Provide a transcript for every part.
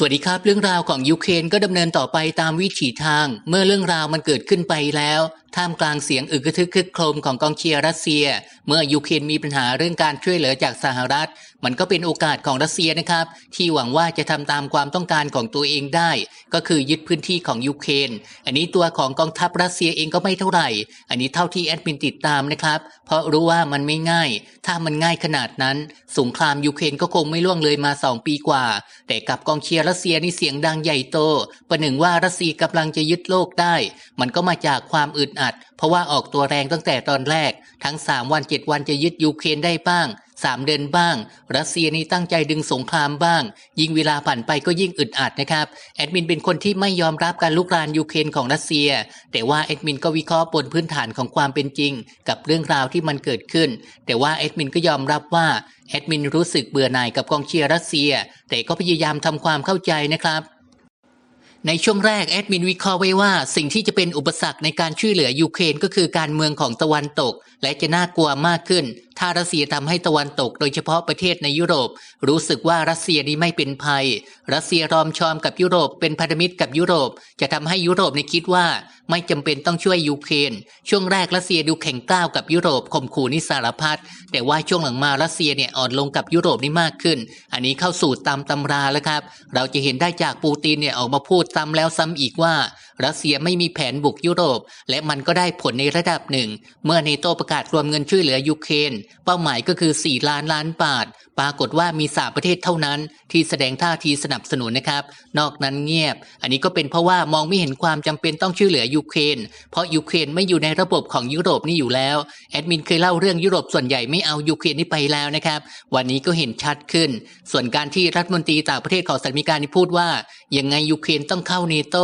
สวัสดีครับ เรื่องราวของยูเครนก็ดำเนินต่อไปตามวิถีทาง เมื่อเรื่องราวมันเกิดขึ้นไปแล้วท่ามกลางเสียงอึกกระทึกคึกโครมของกองเชียร์รัสเซีย เมื่อยูเครนมีปัญหาเรื่องการช่วยเหลือจากสหรัฐ มันก็เป็นโอกาสของรัสเซียนะครับ ที่หวังว่าจะทำตามความต้องการของตัวเองได้ ก็คือยึดพื้นที่ของยูเครนอันนี้ตัวของกองทัพรัสเซียเองก็ไม่เท่าไหร่ อันนี้เท่าที่แอดมินติดตามนะครับ เพราะรู้ว่ามันไม่ง่าย ถ้ามันง่ายขนาดนั้น สงครามยูเครนก็คงไม่ล่วงเลยมาสองปีกว่า แต่กับกองเชียร์รัสเซียนี่เสียงดังใหญ่โตประหนึ่งว่ารัสเซียกำลังจะยึดโลกได้ มันก็มาจากความอึดอัด เพราะว่าออกตัวแรงตั้งแต่ตอนแรก ทั้ง 3 วัน 7 วันจะยึดยูเครนได้บ้าง 3 เดือนบ้าง รัสเซียนี่ตั้งใจดึงสงครามบ้าง ยิ่งเวลาผ่านไปก็ยิ่งอึดอัดนะครับ แอดมินเป็นคนที่ไม่ยอมรับการลุกรานยูเครนของรัสเซีย แต่ว่าแอดมินก็วิเคราะห์บนพื้นฐานของความเป็นจริง กับเรื่องราวที่มันเกิดขึ้น แต่ว่าแอดมินก็ยอมรับว่าแอดมินรู้สึกเบื่อหน่ายกับกองเชียร์รัสเซีย แต่ก็พยายามทำความเข้าใจนะครับ ในช่วงแรกแอดมินวิเคราะห์ไว้ว่าสิ่งที่จะเป็นอุปสรรคในการช่วยเหลือยูเครนก็คือการเมืองของตะวันตก และจะน่ากลัวมากขึ้น ถ้ารัสเซียทำให้ตะวันตก โดยเฉพาะประเทศในยุโรป รู้สึกว่ารัสเซียนี้ไม่เป็นภัย รัสเซียรอมชอมกับยุโรปเป็นพันธมิตรกับยุโรป จะทำให้ยุโรปในคิดว่า ไม่จำเป็นต้องช่วยยูเครนช่วงแรกรัสเซียดูแข็งก้าวกับยุโรปข่มขู่นิสารพัดแต่ว่าช่วงหลังมารัสเซียเนี่ยอ่อนลงกับยุโรปนี่มากขึ้น อันนี้เข้าสู่ตามตำราแล้วครับ เราจะเห็นได้จากปูตินเนี่ยออกมาพูดซ้ำแล้วซ้ำอีกว่า รัสเซียไม่มีแผนบุกยุโรป และมันก็ได้ผลในระดับหนึ่ง เมื่อเนโตประกาศรวมเงินช่วยเหลือยูเครนเป้าหมายก็คือ 4 ล้านล้านบาท ปรากฏว่ามีสามประเทศเท่านั้น ที่แสดงท่าทีสนับสนุนนะครับ นอกนั้นเงียบ อันนี้ก็เป็นเพราะว่ามองไม่เห็นความจำเป็นต้องช่วยเหลือยูเครนเพราะยูเครนไม่อยู่ในระบบของยุโรปนี่อยู่แล้วแอดมินเคยเล่าเรื่องยุโรปส่วนใหญ่ไม่เอายูเครนนี่ไปแล้วนะครับ วันนี้ก็เห็นชัดขึ้น ส่วนการที่รัฐมนตรีต่างประเทศของสหรัฐอเมริกานี่พูดว่า ยังไงยูเครนต้องเข้านีโต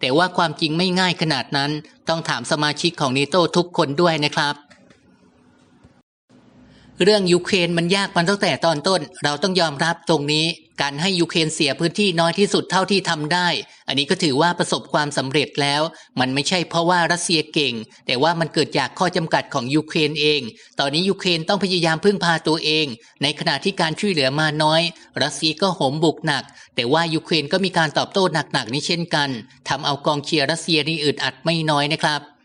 แต่ว่าความจริงไม่ง่ายขนาดนั้น ต้องถามสมาชิกของนีโตทุกคนด้วยนะครับ เรื่องยูเครนมันยากมันตั้งแต่ตอนต้น เราต้องยอมรับตรงนี้ การให้ยูเครนเสียพื้นที่น้อยที่สุดเท่าที่ทำได้ อันนี้ก็ถือว่าประสบความสำเร็จแล้ว มันไม่ใช่เพราะว่ารัสเซียเก่ง แต่ว่ามันเกิดจากข้อจำกัดของยูเครนเอง ตอนนี้ยูเครนต้องพยายามพึ่งพาตัวเอง ในขณะที่การช่วยเหลือมาน้อย รัสเซียก็โหมบุกหนัก แต่ว่ายูเครนก็มีการตอบโต้หนักๆนี้เช่นกันทำเอากองเชียร์รัสเซียนี่อึดอัดไม่น้อยนะครับ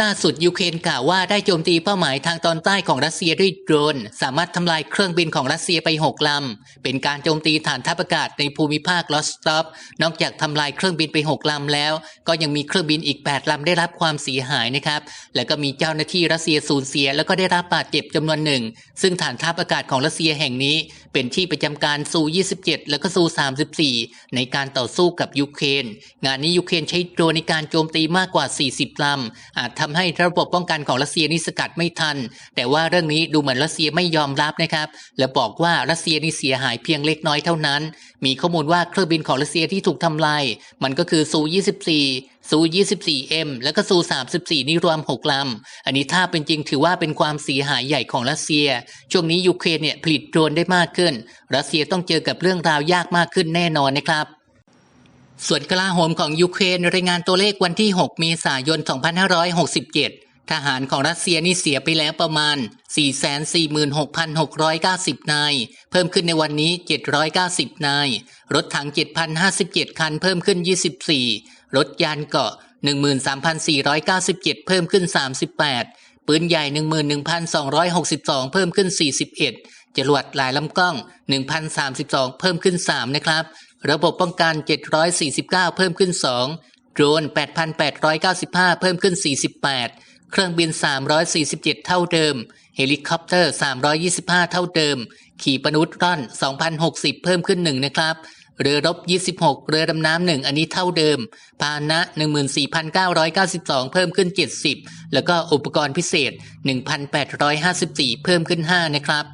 ล่าสุดยูเครนกล่าวว่าได้โจมตีเป้าหมายทางตอนใต้ของรัสเซียด้วยโดรน สามารถทำลายเครื่องบินของรัสเซียไป6ลำ เป็นการโจมตีฐานทัพอากาศในภูมิภาคลอสตอฟนอกจากทำลายเครื่องบินไป6ลำแล้ว ก็ยังมีเครื่องบินอีก8ลำได้รับความเสียหายนะครับ แล้วก็มีเจ้าหน้าที่รัสเซียสูญเสีย แล้วก็ได้รับบาดเจ็บจำนวนหนึ่ง ซึ่งฐานทัพอากาศของรัสเซียแห่งนี้ เป็นที่ประจำการซู 27 แล้วก็ซู 34 ในการต่อสู้กับยูเครน งานนี้ยูเครนใช้โดรนในการโจมตีมากกว่า 40ลำอาจทำให้ระบบป้องกันของรัสเซียนี่สกัดไม่ทัน แต่ว่าเรื่องนี้ดูเหมือนรัสเซียไม่ยอมรับนะครับ และบอกว่ารัสเซียนี่เสียหายเพียงเล็กน้อยเท่านั้น มีข้อมูลว่าเครื่องบินของรัสเซียที่ถูกทำลายมันก็คือซู 24 ซู 24M แล้วก็ซู 34 นี่รวม 6 ลำ อันนี้ถ้าเป็นจริงถือว่าเป็นความเสียหายใหญ่ของรัสเซีย ช่วงนี้ยูเครนเนี่ยผลิตโดรนได้มากขึ้น รัสเซียต้องเจอกับเรื่องราวยากมากขึ้นแน่นอนนะครับ ส่วนกลาโหมของยูเครนรายงานตัวเลขวันที่ 6 เมษายน 2567 ทหารของรัสเซียนี่เสียไปแล้วประมาณ 446,690 นาย เพิ่มขึ้นในวันนี้ 790 นาย รถถัง 7,057 คันเพิ่มขึ้น 24 รถยานเกาะ 13,497 เพิ่มขึ้น 38 ปืนใหญ่ 11,262 เพิ่มขึ้น 41 จรวดหลายลำกล้อง 1,032 เพิ่มขึ้น 3 นะครับ ระบบป้องกัน 749 เพิ่มขึ้น 2 โดรน 8,895 เพิ่มขึ้น 48 เครื่องบิน 347 เท่าเดิม เฮลิคอปเตอร์ 325 เท่าเดิม ขี่ปนุษย์ร่อน 2,060 เพิ่มขึ้น 1 นะครับเรือรบ 26 เรือดำน้ำหนึ่งอันนี้เท่าเดิม พาหนะ 14,992 เพิ่มขึ้น 70 แล้วก็อุปกรณ์พิเศษ 1,854 เพิ่มขึ้น 5 นะครับ